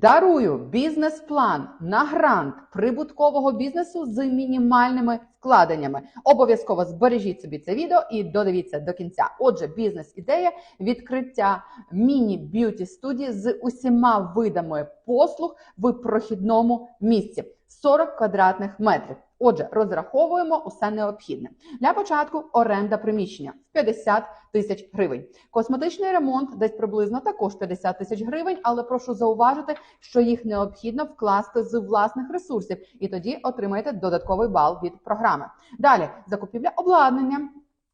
Дарую бізнес-план на грант прибуткового бізнесу з мінімальними вкладеннями. Обов'язково збережіть собі це відео і додивіться до кінця. Отже, бізнес-ідея відкриття міні-б'юті студії з усіма видами послуг в прохідному місці 40 квадратних метрів. Отже, розраховуємо усе необхідне. Для початку оренда приміщення 50 тисяч гривень. Косметичний ремонт десь приблизно також 50 тисяч гривень, але прошу зауважити, що їх необхідно вкласти з власних ресурсів, і тоді отримаєте додатковий бал від програми. Далі закупівля обладнання.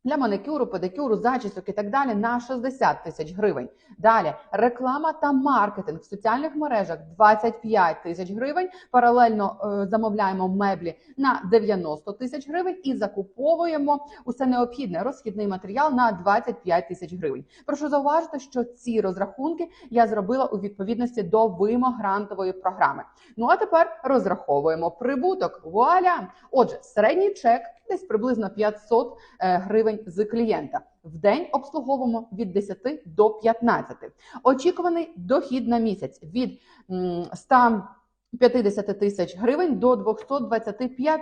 Для маникюру, педикюру, зачісок і так далі на 60 тисяч гривень. Далі реклама та маркетинг в соціальних мережах 25 тисяч гривень. Паралельно е, замовляємо меблі на 90 тисяч гривень і закуповуємо усе необхідне розхідний матеріал на 25 тисяч гривень. Прошу зауважити, що ці розрахунки я зробила у відповідності до вимог грантової програми. Ну а тепер розраховуємо прибуток. Вуаля! Отже, середній чек десь приблизно 500 е, гривень з клієнта. В день обслуговуємо від 10 до 15. Очікуваний дохід на місяць від м, 150 тисяч гривень до 225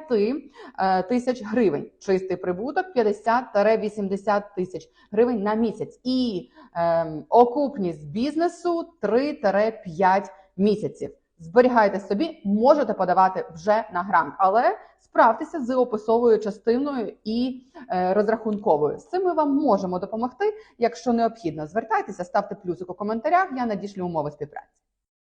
е, тисяч гривень. Чистий прибуток 50-80 тисяч гривень на місяць. І ем, окупність бізнесу 3-5 місяців. Зберігайте собі, можете подавати вже на грант, але справтеся з описовою частиною і е, розрахунковою. З цим ми вам можемо допомогти. Якщо необхідно, звертайтеся, ставте плюсик у коментарях. Я надішлю умови співпраці.